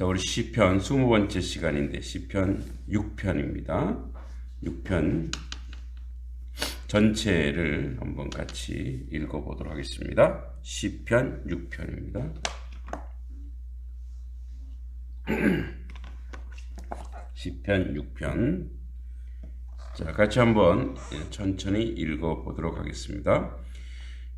자, 우리 시편 20번째 시간인데 시편 6편입니다. 6편 전체를 한번 같이 읽어 보도록 하겠습니다. 시편 6편입니다. 시편 6편 자, 같이 한번 천천히 읽어 보도록 하겠습니다.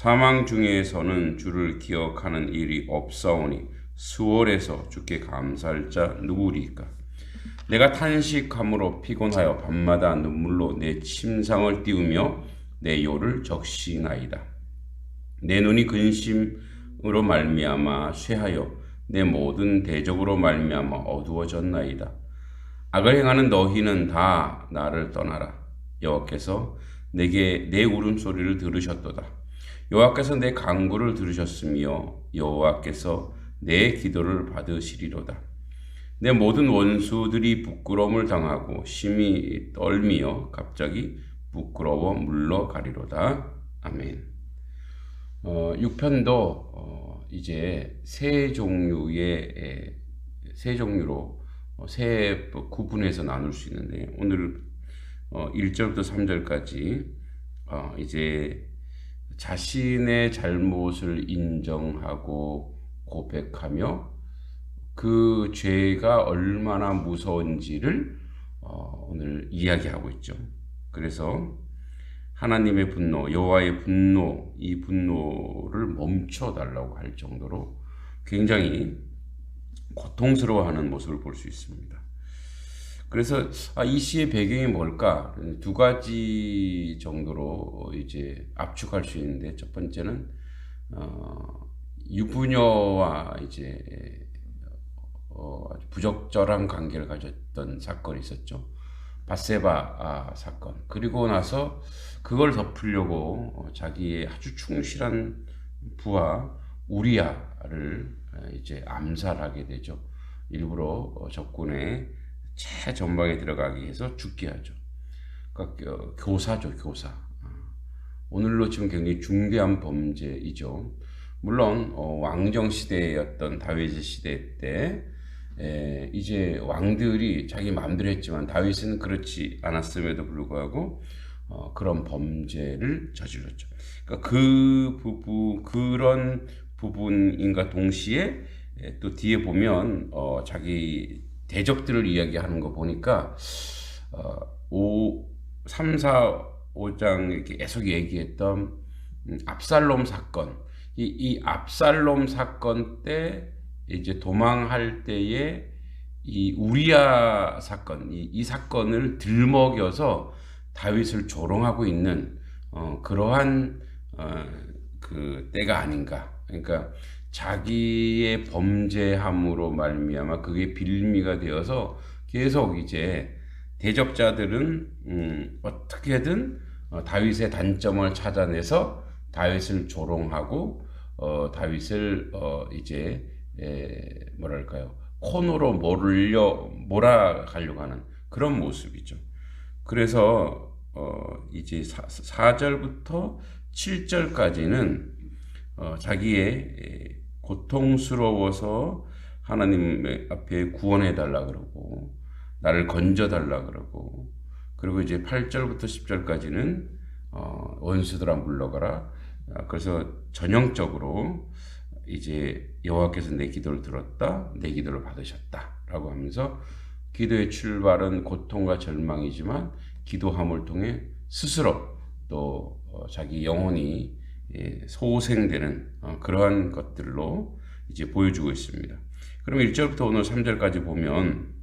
사망 중에서는 주를 기억하는 일이 없사오니 수월에서 주께 감사할 자 누구리까? 내가 탄식함으로 피곤하여 밤마다 눈물로 내 침상을 띄우며 내 요를 적시나이다. 내 눈이 근심으로 말미암아 쇠하여 내 모든 대적으로 말미암아 어두워졌나이다. 악을 행하는 너희는 다 나를 떠나라. 여호와께서 내게 내 울음소리를 들으셨도다. 여호와께서 내 간구를 들으셨으며 여호와께서 내 기도를 받으시리로다. 내 모든 원수들이 부끄러움을 당하고 심히 떨미어 갑자기 부끄러워 물러가리로다. 아멘. 어, 6편도 어, 이제 세 종류의 세 종류로 어, 세 구분해서 나눌 수 있는데 오늘 어, 1절부터 3절까지 어, 이제 자신의 잘못을 인정하고 고백하며 그 죄가 얼마나 무서운지를 어, 오늘 이야기하고 있죠. 그래서 하나님의 분노, 여호와의 분노, 이 분노를 멈춰 달라고 할 정도로 굉장히 고통스러워하는 모습을 볼 수 있습니다. 그래서 아, 이 시의 배경이 뭘까 두 가지 정도로 이제 압축할 수 있는데 첫 번째는 어, 유부녀와 이제 어, 부적절한 관계를 가졌던 사건이 있었죠. 바세바 아, 사건. 그리고 나서 그걸 덮으려고 어, 자기의 아주 충실한 부하 우리야를 이제 암살하게 되죠. 일부러 어, 적군의 최전방에 들어가기 위해서 죽게 하죠. 그러니까 교사죠, 교사. 어. 오늘로 지금 굉장히 중대한 범죄이죠. 물론 어, 왕정 시대였던 다윗의 시대 때 에, 이제 왕들이 자기 마음대로 했지만 다윗은 그렇지 않았음에도 불구하고 어, 그런 범죄를 저질렀죠. 그러니까 그 부분 그런 부분인가 동시에 에, 또 뒤에 보면 어, 자기 대적들을 이야기하는 거 보니까 어, 5, 3, 4, 5장 이렇게 계속 얘기했던 음, 압살롬 사건. 이, 이 압살롬 사건 때 이제 도망할 때에 이 우리야 사건 이, 이 사건을 들먹여서 다윗을 조롱하고 있는 어, 그러한 어, 그 때가 아닌가. 그러니까 자기의 범죄함으로 말미암아 그게 빌미가 되어서 계속 이제 대적자들은 음, 어떻게든 어, 다윗의 단점을 찾아내서 다윗을 조롱하고 어, 다윗을 어, 이제 에, 뭐랄까요 코너로 몰려 몰아가려고 하는 그런 모습이죠. 그래서 어, 이제 4, 절부터 7절까지는 어, 자기의 고통스러워서 하나님 앞에 구원해 달라 그러고 나를 건져 달라 그러고 그리고 이제 8절부터 10절까지는 어, 원수들아 물러가라. 아, 그래서 전형적으로 이제 여호와께서 내 기도를 들었다, 내 기도를 받으셨다라고 하면서 기도의 출발은 고통과 절망이지만 기도함을 통해 스스로 또 어, 자기 영혼이 예, 소생되는 어, 그러한 것들로 이제 보여주고 있습니다. 그럼 1절부터 오늘 3절까지 보면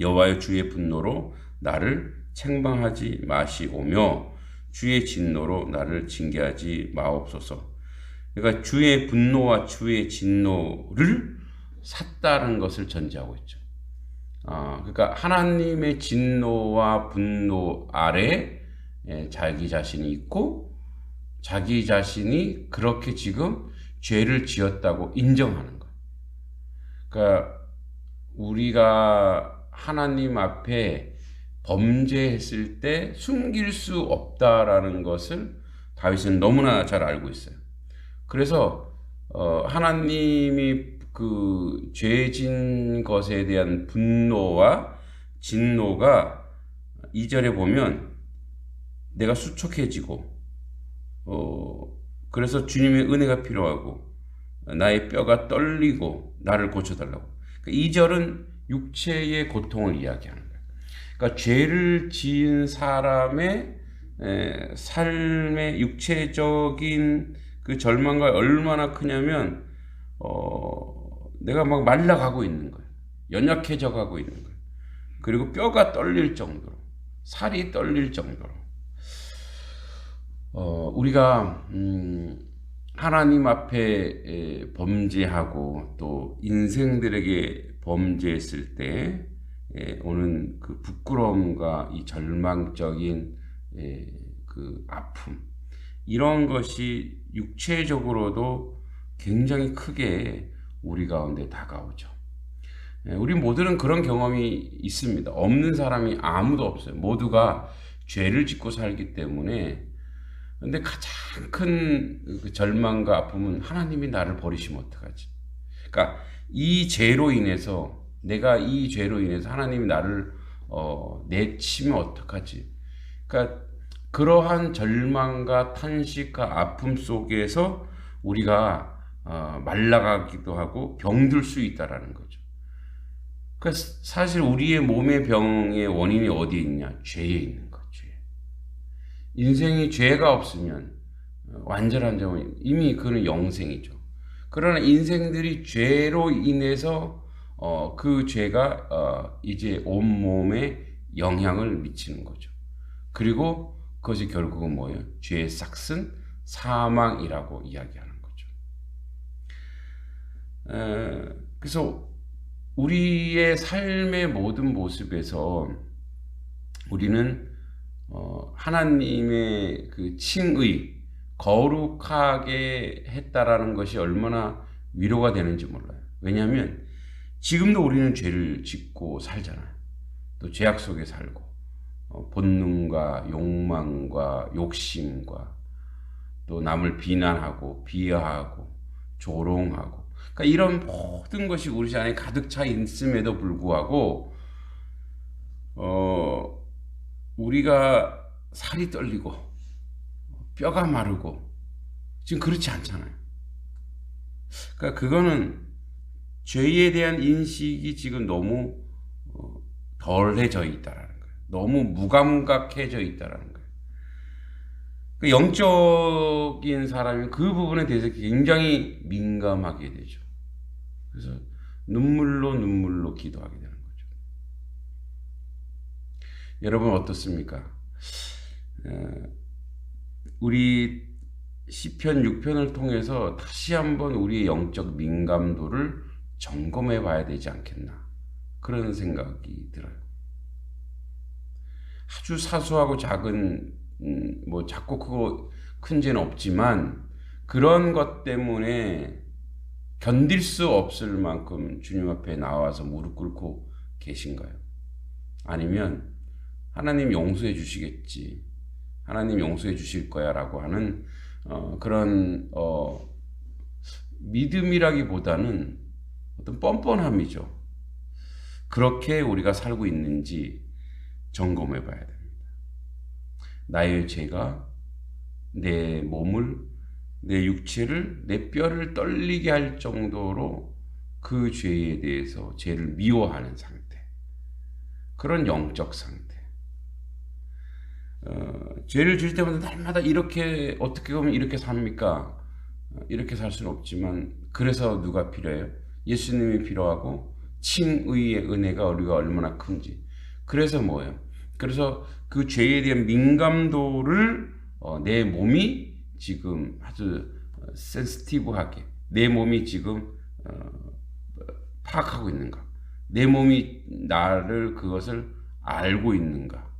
여호와의 주의 분노로 나를 책망하지 마시오며 주의 진노로 나를 징계하지 마옵소서. 그러니까 주의 분노와 주의 진노를 샀다는 것을 전제하고 있죠. 어, 그러니까 하나님의 진노와 분노 아래 에, 자기 자신이 있고 자기 자신이 그렇게 지금 죄를 지었다고 인정하는 거예요. 그러니까 우리가 하나님 앞에 범죄했을 때 숨길 수 없다라는 것을 다윗은 너무나 잘 알고 있어요. 그래서 어, 하나님이 그 죄진 것에 대한 분노와 진노가 이절에 보면 내가 수척해지고 어, 그래서 주님의 은혜가 필요하고 나의 뼈가 떨리고 나를 고쳐달라고. 그러니까 이절은 육체의 고통을 이야기하는 거예요. 그러니까 죄를 지은 사람의 에, 삶의 육체적인 그 절망과 얼마나 크냐면 어, 내가 막 말라가고 있는 거예요. 연약해져 가고 있는 거예요. 그리고 뼈가 떨릴 정도로 살이 떨릴 정도로 어, 우리가 음, 하나님 앞에 에, 범죄하고 또 인생들에게 범죄했을 때 에, 오는 그 부끄러움과 이 절망적인 에, 그 아픔 이런 것이 육체적으로도 굉장히 크게 우리 가운데 다가오죠. 예, 우리 모두는 그런 경험이 있습니다. 없는 사람이 아무도 없어요. 모두가 죄를 짓고 살기 때문에 근데 가장 큰그 절망과 아픔은 하나님이 나를 버리시면 어떡하지? 그러니까 이 죄로 인해서 내가 이 죄로 인해서 하나님이 나를 어, 내치면 어떡하지? 그러니까 그러한 절망과 탄식과 아픔 속에서 우리가 어, 말라가기도 하고 병들 수 있다라는 거죠. 그 사실 우리의 몸의 병의 원인이 어디에 있냐? 죄에 있는. 인생이 죄가 없으면 어, 완전한 점은 이미 그는 영생이죠. 그러나 인생들이 죄로 인해서 어, 그 죄가 어, 이제 온 몸에 영향을 미치는 거죠. 그리고 그것이 결국은 뭐예요? 죄의 싹슨 사망이라고 이야기하는 거죠. 에, 그래서 우리의 삶의 모든 모습에서 우리는 어, 하나님의 그 칭의, 거룩하게 했다라는 것이 얼마나 위로가 되는지 몰라요. 왜냐하면 지금도 우리는 죄를 짓고 살잖아요. 또 죄악 속에 살고 어, 본능과 욕망과 욕심과 또 남을 비난하고 비하하고 조롱하고 그러니까 이런 모든 것이 우리 안에 가득 차 있음에도 불구하고 어 우리가 살이 떨리고 뼈가 마르고 지금 그렇지 않잖아요. 그러니까 그거는 죄에 대한 인식이 지금 너무 어, 덜해져 있다라는 거예요. 너무 무감각해져 있다라는 거예요. 그 영적인 사람이 그 부분에 대해서 굉장히 민감하게 되죠. 그래서 눈물로 눈물로 기도하게 거죠. 여러분 어떻습니까? 에, 우리 시편 6편을 통해서 다시 한번 우리의 영적 민감도를 점검해 봐야 되지 않겠나 그런 생각이 들어요. 아주 사소하고 작은 음, 뭐 작고 크고 큰 죄는 없지만 그런 것 때문에 견딜 수 없을 만큼 주님 앞에 나와서 무릎 꿇고 계신가요? 아니면 하나님 용서해 주시겠지. 하나님 용서해 주실 거야 라고 하는 어, 그런 어, 믿음이라기보다는 어떤 뻔뻔함이죠. 그렇게 우리가 살고 있는지 점검해 봐야 됩니다. 나의 죄가 내 몸을, 내 육체를, 내 뼈를 떨리게 할 정도로 그 죄에 대해서 죄를 미워하는 상태. 그런 영적 상태. 어, 죄를 질 때마다 날마다 이렇게 어떻게 보면 이렇게 삽니까? 어, 이렇게 살 수는 없지만 그래서 누가 필요해요? 예수님이 필요하고 칭의의 은혜가 우리가 얼마나 큰지. 그래서 뭐예요? 그래서 그 죄에 대한 민감도를 어, 내 몸이 지금 아주 센스티브하게 내 몸이 지금 어, 파악하고 있는가? 내 몸이 나를 그것을 알고 있는가?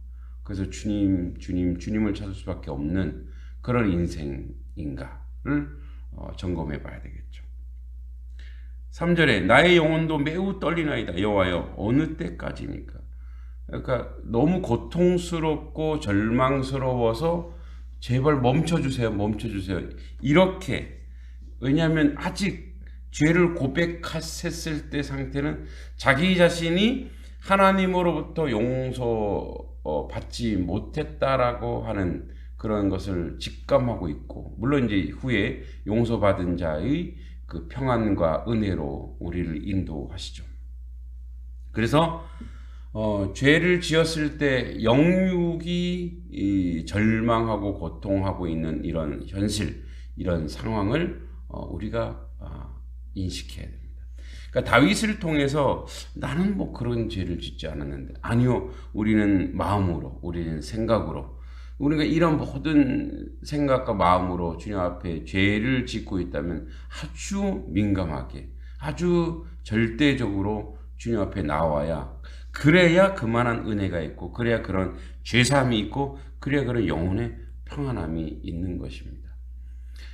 그래서 주님, 주님, 주님을 찾을 수밖에 없는 그런 인생인가를 어, 점검해 봐야 되겠죠. 3절에 나의 영혼도 매우 떨리나이다. 여호와여 어느 때까지니까? 그러니까 너무 고통스럽고 절망스러워서 제발 멈춰주세요 멈춰주세요. 이렇게. 왜냐하면 아직 죄를 고백했을 때 상태는 자기 자신이 하나님으로부터 용서 어, 받지 못했다라고 하는 그런 것을 직감하고 있고 물론 이제 후에 용서받은 자의 그 평안과 은혜로 우리를 인도하시죠. 그래서 어, 죄를 지었을 때 영육이 이, 절망하고 고통하고 있는 이런 현실, 이런 상황을 어, 우리가 아, 인식해야 됩니다. 그러니까 다윗을 통해서 나는 뭐 그런 죄를 짓지 않았는데 아니요, 우리는 마음으로, 우리는 생각으로, 우리가 이런 모든 생각과 마음으로 주님 앞에 죄를 짓고 있다면 아주 민감하게, 아주 절대적으로 주님 앞에 나와야 그래야 그만한 은혜가 있고 그래야 그런 죄삼이 있고 그래야 그런 영혼의 평안함이 있는 것입니다.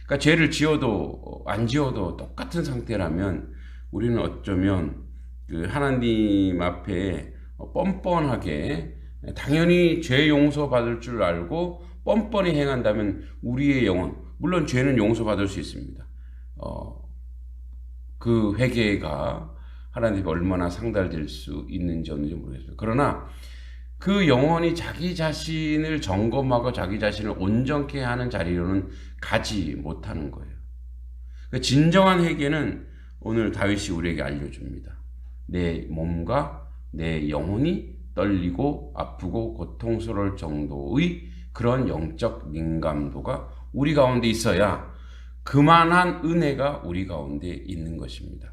그러니까 죄를 지어도 안 지어도 똑같은 상태라면 우리는 어쩌면 그 하나님 앞에 뻔뻔하게 당연히 죄 용서 받을 줄 알고 뻔뻔히 행한다면 우리의 영혼 물론 죄는 용서 받을 수 있습니다. 어, 그 회개가 하나님께 얼마나 상달될 수 있는지 없는지 모르겠어요. 그러나 그 영혼이 자기 자신을 점검하고 자기 자신을 온전케 하는 자리로는 가지 못하는 거예요. 그 진정한 회개는 오늘 다윗이 우리에게 알려줍니다. 내 몸과 내 영혼이 떨리고 아프고 고통스러울 정도의 그런 영적 민감도가 우리 가운데 있어야 그만한 은혜가 우리 가운데 있는 것입니다.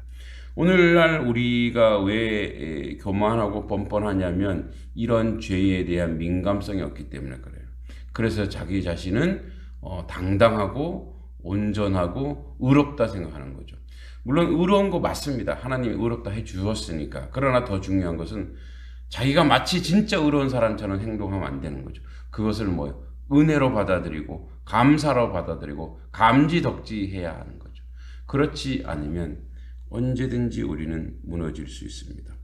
오늘날 우리가 왜 교만하고 뻔뻔하냐면 이런 죄에 대한 민감성이 없기 때문에 그래요. 그래서 자기 자신은 어, 당당하고 온전하고 의롭다 생각하는 거죠. 물론 의로운 거 맞습니다. 하나님이 의롭다 해 주었으니까. 그러나 더 중요한 것은 자기가 마치 진짜 의로운 사람처럼 행동하면 안 되는 거죠. 그것을 뭐 은혜로 받아들이고 감사로 받아들이고 감지덕지해야 하는 거죠. 그렇지 않으면 언제든지 우리는 무너질 수 있습니다.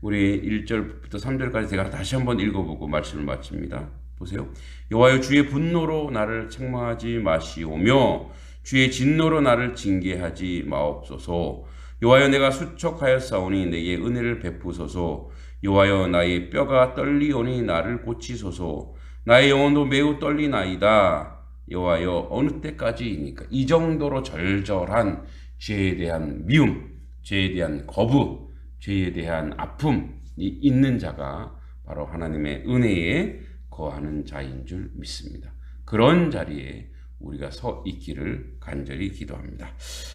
우리 1절부터 3절까지 제가 다시 한번 읽어보고 말씀을 마칩니다. 보세요. 여호와여 주의 분노로 나를 책망하지 마시오며 주의 진노로 나를 징계하지 마옵소서. 여호와여 내가 수척하였사오니 내게 은혜를 베푸소서. 여호와여 나의 뼈가 떨리오니 나를 고치소서. 나의 영혼도 매우 떨리나이다. 여호와여 어느 때까지이니까 이 정도로 절절한 죄에 대한 미움, 죄에 대한 거부, 죄에 대한 아픔이 있는 자가 바로 하나님의 은혜에 거하는 자인 줄 믿습니다. 그런 자리에 우리가 서 있기를 간절히 기도합니다.